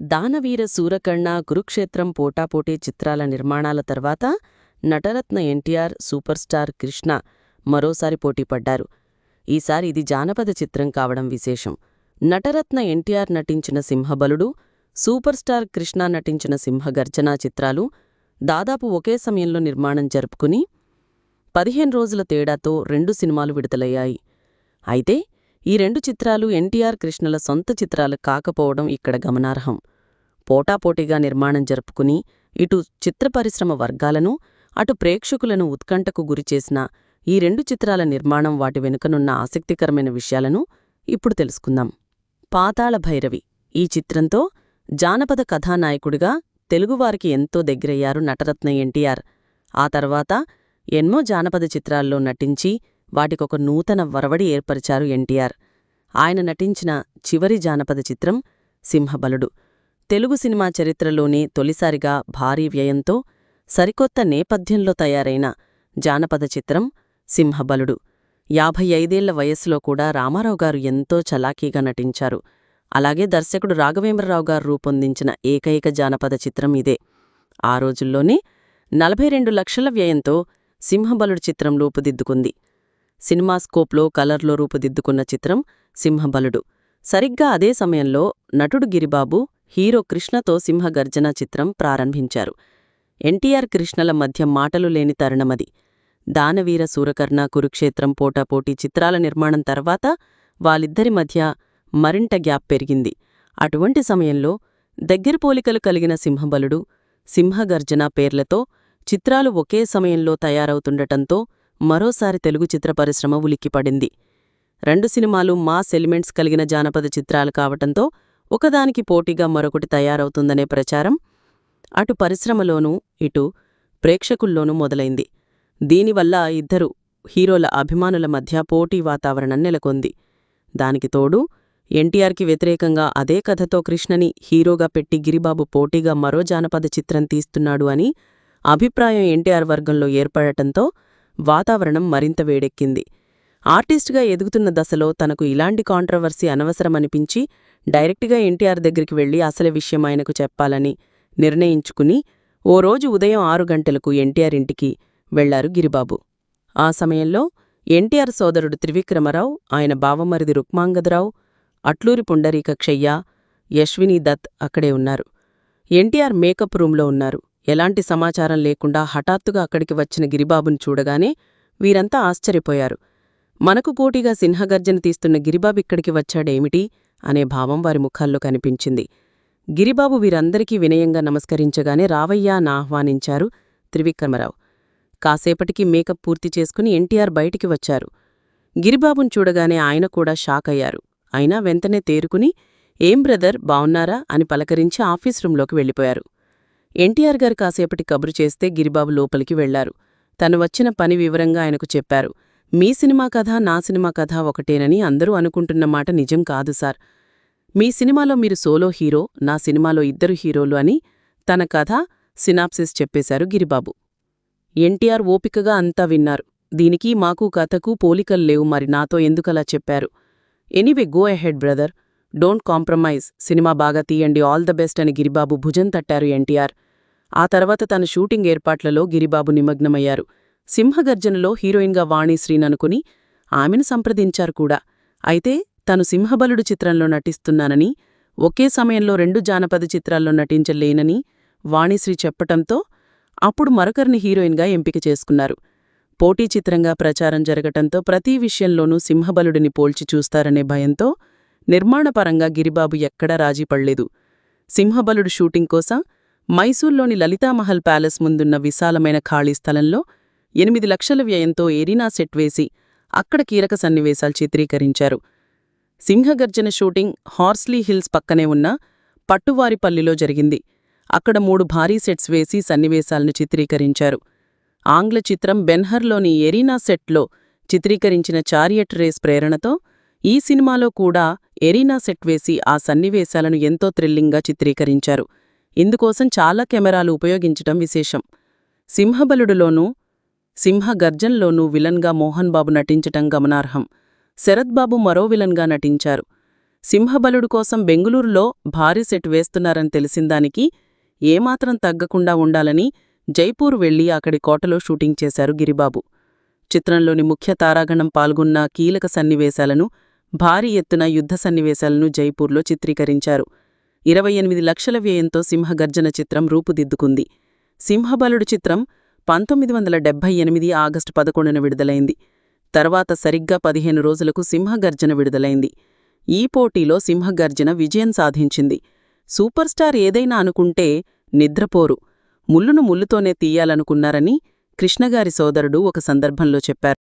దానవీర సూరకర్ణ కురుక్షేత్రం పోటాపోటీ చిత్రాల నిర్మాణాల తర్వాత నటరత్న ఎన్టీఆర్ సూపర్ స్టార్ కృష్ణ మరోసారి పోటీపడ్డారు ఈసారి ఇది జానపద చిత్రం కావడం విశేషం. నటరత్న ఎన్టీఆర్ నటించిన సింహబలుడు సూపర్ స్టార్ కృష్ణ నటించిన సింహగర్జన చిత్రాలు దాదాపు ఒకే సమయంలో నిర్మాణం జరుపుకుని పదిహేను రోజుల తేడాతో రెండు సినిమాలు విడుదలయ్యాయి. అయితే ఈ రెండు చిత్రాలు ఎన్టీఆర్ కృష్ణల సొంత చిత్రాలు కాకపోవడం ఇక్కడ గమనార్హం. పోటాపోటీగా నిర్మాణం జరుపుకుని ఇటు చిత్ర పరిశ్రమ వర్గాలను అటు ప్రేక్షకులను ఉత్కంఠకు గురిచేసిన ఈ రెండు చిత్రాల నిర్మాణం వాటి వెనుకనున్న ఆసక్తికరమైన విషయాలను ఇప్పుడు తెలుసుకుందాం. పాతాళ భైరవి ఈ చిత్రంతో జానపద కథానాయకుడిగా తెలుగువారికి ఎంతో దగ్గరయ్యారు నటరత్న ఎన్టీఆర్. ఆ తర్వాత ఎన్నో జానపద చిత్రాల్లో నటించి వాటికొక నూతన వరవడి ఏర్పరిచారు ఎన్టీఆర్. ఆయన నటించిన చివరి జానపద చిత్రం సింహబలుడు. తెలుగు సినిమా చరిత్రలోనే తొలిసారిగా భారీ వ్యయంతో సరికొత్త నేపథ్యంలో తయారైన జానపద చిత్రం సింహబలుడు. యాభై ఐదేళ్ళ వయస్సులో కూడా రామారావు గారు ఎంతో చలాకీగా నటించారు. అలాగే దర్శకుడు రాఘవేంద్రరావు గారు రూపొందించిన ఏకైక జానపద చిత్రం ఇదే. ఆ రోజుల్లోనే నలభై రెండు లక్షల వ్యయంతో సింహబలుడు చిత్రం రూపుదిద్దుకుంది. సినిమాస్కోప్లో కలర్లో రూపుదిద్దుకున్న చిత్రం సింహబలుడు. సరిగ్గా అదే సమయంలో నటుడు గిరిబాబు హీరో కృష్ణతో సింహగర్జన చిత్రం ప్రారంభించారు. ఎన్టీఆర్ కృష్ణల మధ్య మాటలు లేని తరుణమది. దానవీర సూరకర్ణ కురుక్షేత్రం పోటాపోటీ చిత్రాల నిర్మాణం తర్వాత వాళ్ళిద్దరి మధ్య మరింట గ్యాప్ పెరిగింది. అటువంటి సమయంలో దగ్గర పోలికలు కలిగిన సింహబలుడు సింహగర్జన పేర్లతో చిత్రాలు ఒకే సమయంలో తయారవుతుండటంతో మరోసారి తెలుగు చిత్ర పరిశ్రమ ఉలిక్కిపడింది. రెండు సినిమాలు మాస్ ఎలిమెంట్స్ కలిగిన జానపద చిత్రాలు కావటంతో ఒకదానికి పోటీగా మరొకటి తయారవుతుందనే ప్రచారం అటు పరిశ్రమలోనూ ఇటు ప్రేక్షకుల్లోనూ మొదలైంది. దీనివల్ల ఇద్దరు హీరోల అభిమానుల మధ్య పోటీ వాతావరణం నెలకొంది. దానికి తోడు ఎన్టీఆర్కి వ్యతిరేకంగా అదే కథతో కృష్ణని హీరోగా పెట్టి గిరిబాబు పోటీగా మరో జానపద చిత్రం తీస్తున్నాడు అని అభిప్రాయం ఎన్టీఆర్ వర్గంలో ఏర్పడటంతో వాతావరణం మరింత వేడెక్కింది. ఆర్టిస్టుగా ఎదుగుతున్న దశలో తనకు ఇలాంటి కాంట్రవర్సీ అనవసరమనిపించి డైరెక్ట్గా ఎన్టీఆర్ దగ్గరికి వెళ్ళి అసలు విషయం ఆయనకు చెప్పాలని నిర్ణయించుకుని ఓ రోజు ఉదయం ఆరు గంటలకు ఎన్టీఆర్ ఇంటికి వెళ్ళారు గిరిబాబు. ఆ సమయంలో ఎన్టీఆర్ సోదరుడు త్రివిక్రమరావు ఆయన బావమరిది రుక్మాంగదరావు అట్లూరి పుండరీకక్షయ్య యశ్విని దత్ అక్కడే ఉన్నారు. ఎన్టీఆర్ మేకప్ రూంలో ఉన్నారు. ఎలాంటి సమాచారం లేకుండా హఠాత్తుగా అక్కడికి వచ్చిన గిరిబాబును చూడగానే వీరంతా ఆశ్చర్యపోయారు. మనకు పోటీగా సింహగర్జన తీస్తున్న గిరిబాబు ఇక్కడికి వచ్చాడేమిటి? అనే భావం వారి ముఖాల్లో కనిపించింది. గిరిబాబు వీరందరికీ వినయంగా నమస్కరించగానే రావయ్యా నా ఆహ్వానించారు త్రివిక్రమరావు. కాసేపటికి మేకప్ పూర్తి చేసుకుని ఎన్టీఆర్ బయటికి వచ్చారు. గిరిబాబును చూడగానే ఆయన కూడా షాక్ అయ్యారు. అయినా వెంటనే తేరుకుని ఏం బ్రదర్ బావున్నారా? అని పలకరించి ఆఫీస్ రూంలోకి వెళ్ళిపోయారు. ఎన్టీఆర్ గారు కాసేపటి కబురు చేస్తే గిరిబాబు లోపలికి వెళ్ళారు. తను వచ్చిన పని వివరంగా ఆయనకు చెప్పారు. మీ సినిమా కథ నా సినిమా కథ ఒకటేనని అందరూ అనుకుంటున్న మాట నిజం కాదు సార్. మీ సినిమాలో మీరు సోలో హీరో నా సినిమాలో ఇద్దరు హీరోలు అని తన కథ సినాప్సిస్ చెప్పేశారు గిరిబాబు. ఎన్టీఆర్ ఓపికగా అంతా విన్నారు. దీనికి మాకు కథకు పోలికల్లేవు మరి నాతో ఎందుకలా చెప్పారు? Anyway go ahead brother. Don't compromise cinema బాగా తీయండి ఆల్ ద బెస్ట్ అని గిరిబాబు భుజం తట్టారు ఎన్టీఆర్. ఆ తర్వాత తన షూటింగ్ ఏర్పాట్లలో గిరిబాబు నిమగ్నమయ్యారు. సింహగర్జనలో హీరోయిన్గా వాణిశ్రీననుకుని ఆమెను సంప్రదించారు కూడా. అయితే తను సింహబలుడు చిత్రంలో నటిస్తున్నానని ఒకే సమయంలో రెండు జానపద చిత్రాల్లో నటించలేనని వాణిశ్రీ చెప్పటంతో అప్పుడు మరొకరిని హీరోయిన్గా ఎంపిక చేసుకున్నారు. పోటీ చిత్రంగా ప్రచారం జరగటంతో ప్రతి విషయంలోనూ సింహబలుడిని పోల్చి చూస్తారనే భయంతో నిర్మాణపరంగా గిరిబాబు ఎక్కడా రాజీపడలేదు సింహబలుడు షూటింగ్ కోసం మైసూర్లోని లలితామహల్ ప్యాలెస్ ముందున్న విశాలమైన ఖాళీ స్థలంలో ఎనిమిది లక్షల వ్యయంతో ఎరీనా సెట్ వేసి అక్కడ కీలక సన్నివేశాలు చిత్రీకరించారు. సింహగర్జన షూటింగ్ హార్స్లీ హిల్స్ పక్కనే ఉన్న పట్టువారిపల్లిలో జరిగింది. అక్కడ మూడు భారీ సెట్స్ వేసి సన్నివేశాలను చిత్రీకరించారు. ఆంగ్ల చిత్రం బెన్హర్లోని ఎరీనా సెట్లో చిత్రీకరించిన చారియట్ రేస్ ప్రేరణతో ఈ సినిమాలో కూడా ఎరీనా సెట్ వేసి ఆ సన్నివేశాలను ఎంతో థ్రిల్లింగ్గా చిత్రీకరించారు. ఇందుకోసం చాలా కెమెరాలు ఉపయోగించటం విశేషం. సింహబలుడులోనూ సింహగర్జన్లోనూ విలన్గా మోహన్ బాబు నటించటం గమనార్హం. శరత్బాబు మరో విలన్గా నటించారు. సింహబలుడు కోసం బెంగుళూరులో భారీ సెట్ వేస్తున్నారని తెలిసిందానికి ఏమాత్రం తగ్గకుండా ఉండాలని జైపూర్ వెళ్ళి అక్కడి కోటలో షూటింగ్ చేశారు గిరిబాబు. చిత్రంలోని ముఖ్య తారాగణం పాల్గొన్న కీలక సన్నివేశాలను భారీ ఎత్తున యుద్ధ సన్నివేశాలను జైపూర్లో చిత్రీకరించారు. ఇరవై ఎనిమిది లక్షల వ్యయంతో సింహగర్జన చిత్రం రూపుదిద్దుకుంది. సింహబలుడు చిత్రం పంతొమ్మిది వందల డెబ్బై ఎనిమిది ఆగస్టు పదకొండున విడుదలైంది. తర్వాత సరిగ్గా పదిహేను రోజులకు సింహగర్జన విడుదలైంది. ఈ పోటీలో సింహగర్జన విజయం సాధించింది. సూపర్ స్టార్ ఏదైనా అనుకుంటే నిద్రపోరు. ముల్లును ముల్లుతోనే తీయాలనుకున్నారని కృష్ణగారి సోదరుడు ఒక సందర్భంలో చెప్పారు.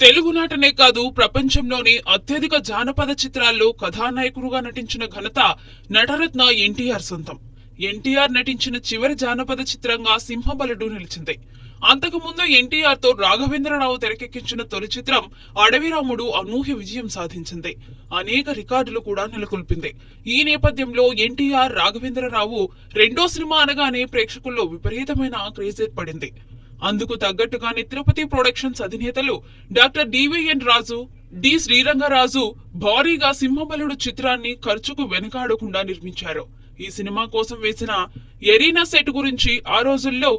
తెలుగునాటనే కాదు ప్రపంచంలోని అత్యధిక జానపద చిత్రాల్లో కథానాయకుడుగా నటించిన ఘనత నటరత్న ఎన్టీఆర్ సొంతం. ఎన్టీఆర్ నటించిన చివరి జానపద చిత్రంగా సింహబలుడు నిలిచింది. అంతకుముందు ఎన్టీఆర్తో రాఘవేంద్రరావు తెరకెక్కించిన తొలి చిత్రం అడవిరాముడు అనూహ్య విజయం సాధించింది. అనేక రికార్డులు కూడా నెలకొల్పింది. ఈ నేపథ్యంలో ఎన్టీఆర్ రాఘవేంద్రరావు రెండో సినిమా అనగానే ప్రేక్షకుల్లో విపరీతమైన క్రేజ్ ఏర్పడింది. అందుకు తగ్గట్టుగానే తిరుపతి ప్రొడక్షన్స్ అధినేతలు doctor DVN Raju D Srirangaraju భారీగా సింహబలుడు చిత్రాన్ని ఖర్చుకు వెనకాడకుండా నిర్మించారు. ఈ సినిమా కోసం వేసిన ఎరీనా సెట్ గురించి ఆ రోజుల్లో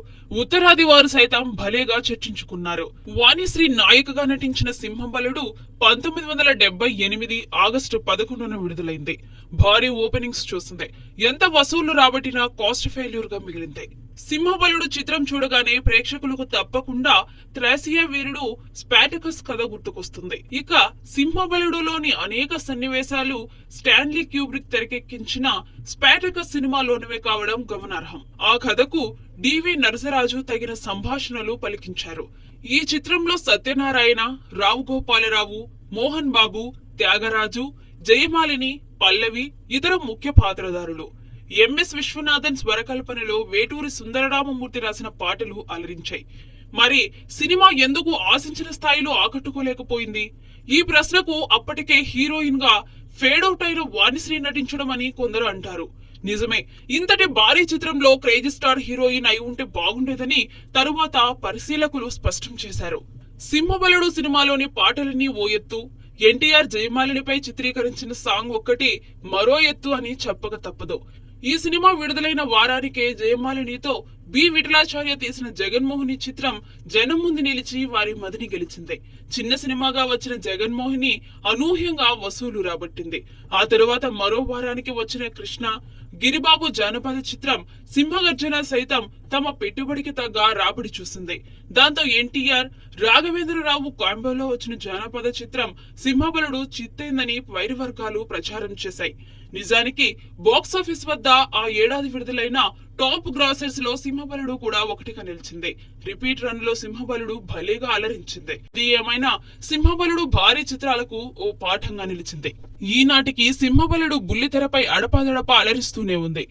ఉత్తరాది వారు సైతం భలేగా చర్చించుకున్నారు. వాణిశ్రీ నాయికగా నటించిన సింహబలుడు పంతొమ్మిది వందల డెబ్బై ఎనిమిది ఆగస్టు పదకొండున విడుదలైంది. భారీ ఓపెనింగ్స్ చూసింది. ఎంత వసూళ్ళు రాబట్టినా కాస్ట్ ఫెయిల్యూర్గా మిగిలింది. సింహబలుడు చిత్రం చూడగానే ప్రేక్షకులకు తప్పకుండా త్రాసియా వీరుడు స్పాటకస్ కథ గుర్తుకొస్తుంది. ఇక సింహబలుడులోని అనేక సన్నివేశాలు స్టాన్లీ క్యూబ్రిక్ తెరకెక్కించిన స్పాటకస్ సినిమాలోనివే కావడం గమనార్హం. ఆ కథకు డివి నరసరాజు తగిన సంభాషణలు పలికించారు. ఈ చిత్రంలో సత్యనారాయణ రావు గోపాలరావు మోహన్ బాబు త్యాగరాజు జయమాలిని పల్లవి ఇతర ముఖ్య పాత్రధారులు. ఎంఎస్ విశ్వనాథన్ స్వరకల్పనలో వేటూరి సుందరరామమూర్తి రాసిన పాటలు అలరించాయి. మరి సినిమా ఎందుకు ఆశించిన స్థాయిలో ఆకట్టుకోలేకపోయింది? ఈ ప్రశ్నకు అప్పటికే హీరోయిన్గా ఫేడౌట్ అయిన వాణిశ్రీ నటించడం అని కొందరు అంటారు. నిజమే ఇంతటి భారీ చిత్రంలో క్రేజీ స్టార్ హీరోయిన్ అయి ఉంటే బాగుండేదని తరువాత పరిశీలకులు స్పష్టం చేశారు. సింహబలుడు సినిమాలోని పాటలన్నీ ఓ ఎత్తు ఎన్టీఆర్ జయమాలినిపై చిత్రీకరించిన సాంగ్ ఒక్కటి మరో ఎత్తు అని చెప్పక తప్పదు. ఈ సినిమా విడుదలైన వారానికే జయమాలినితో బి విఠలాచార్య తీసిన జగన్మోహిని చిత్రం జనం ముందు నిలిచి వారి మదిని గెలిచింది. చిన్న సినిమాగా వచ్చిన జగన్మోహిని అనూహ్యంగా వసూలు రాబట్టింది. ఆ తరువాత మరో వారానికి వచ్చిన కృష్ణ గిరిబాబు జానపద చిత్రం సింహగర్జన సైతం తమ పెట్టుబడికి తగ్గ రాబడి చూసింది. దాంతో ఎన్టీఆర్ రాఘవేంద్రరావు కాంబోలో వచ్చిన జానపద చిత్రం సింహబలుడు చిత్తైందని వైరు వర్గాలు ప్రచారం చేశాయి. నిజానికి బాక్సాఫీస్ వద్ద ఆ ఏడాది విడుదలైన టాప్ గ్రాసర్స్లో సింహబలుడు కూడా ఒకటిగా నిలిచింది. రిపీట్ రన్లో సింహబలుడు భలేగా అలరించింది. ఇది ఏమైనా సింహబలుడు భారీ చిత్రాలకు ఓ పాఠంగా నిలిచింది. ఈనాటికి సింహబలుడు బుల్లితెరపై అడపాదడప అలరిస్తూనే ఉంది.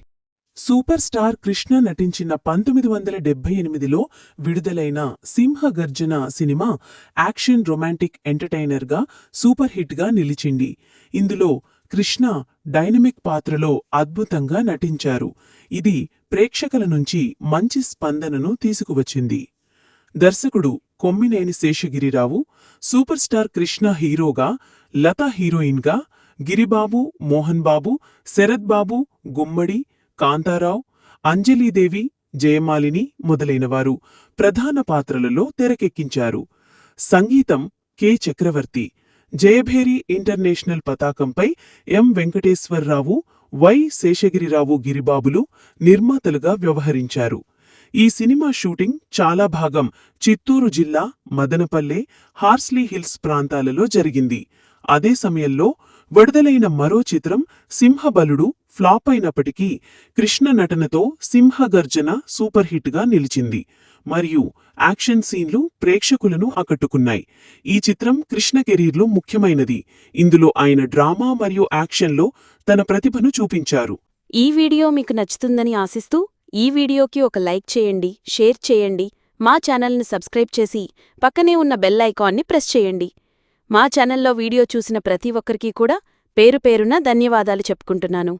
సూపర్ స్టార్ కృష్ణ నటించిన పంతొమ్మిది వందల డెబ్బై ఎనిమిదిలో విడుదలైన సింహగర్జన సినిమా యాక్షన్ రొమాంటిక్ ఎంటర్టైనర్గా సూపర్ హిట్గా నిలిచింది. ఇందులో కృష్ణ డైనమిక్ పాత్రలో అద్భుతంగా నటించారు. ఇది ప్రేక్షకుల నుంచి మంచి స్పందనను తీసుకువచ్చింది. దర్శకుడు కొమ్మినేని శేషగిరిరావు సూపర్ స్టార్ కృష్ణ హీరోగా లత హీరోయిన్గా గిరిబాబు మోహన్ బాబు శరత్ బాబు గుమ్మడి కాంతారావు అంజలీదేవి జయమాలిని మొదలైనవారు ప్రధాన పాత్రలలో తెరకెక్కించారు. సంగీతం కె. చక్రవర్తి జయభేరి ఇంటర్నేషనల్ పతాకంపై ఎం. వెంకటేశ్వరరావు వై. శేషగిరిరావు గిరిబాబులు నిర్మాతలుగా వ్యవహరించారు. ఈ సినిమా షూటింగ్ చాలా భాగం చిత్తూరు జిల్లా మదనపల్లె హార్స్లీ హిల్స్ ప్రాంతాలలో జరిగింది. అదే సమయంలో విడుదలైన మరో చిత్రం సింహబలుడు ఫ్లాప్ అయినప్పటికీ కృష్ణ నటనతో సింహగర్జన సూపర్ హిట్గా నిలిచింది. మరియు యాక్షన్ సీన్లు ప్రేక్షకులను ఆకట్టుకున్నాయి. ఈ చిత్రం కృష్ణ కెరీర్లో ముఖ్యమైనది. ఇందులో ఆయన డ్రామా మరియు యాక్షన్లో తన ప్రతిభను చూపించారు. ఈ వీడియో మీకు నచ్చుతుందని ఆశిస్తూ ఈ వీడియోకి ఒక లైక్ చేయండి షేర్ చేయండి మా ఛానల్ని సబ్స్క్రైబ్ చేసి పక్కనే ఉన్న బెల్ ఐకాన్ని ప్రెస్ చేయండి. మా ఛానల్లో వీడియో చూసిన ప్రతి ఒక్కరికీ కూడా పేరు పేరున ధన్యవాదాలు చెప్పుకుంటున్నాను.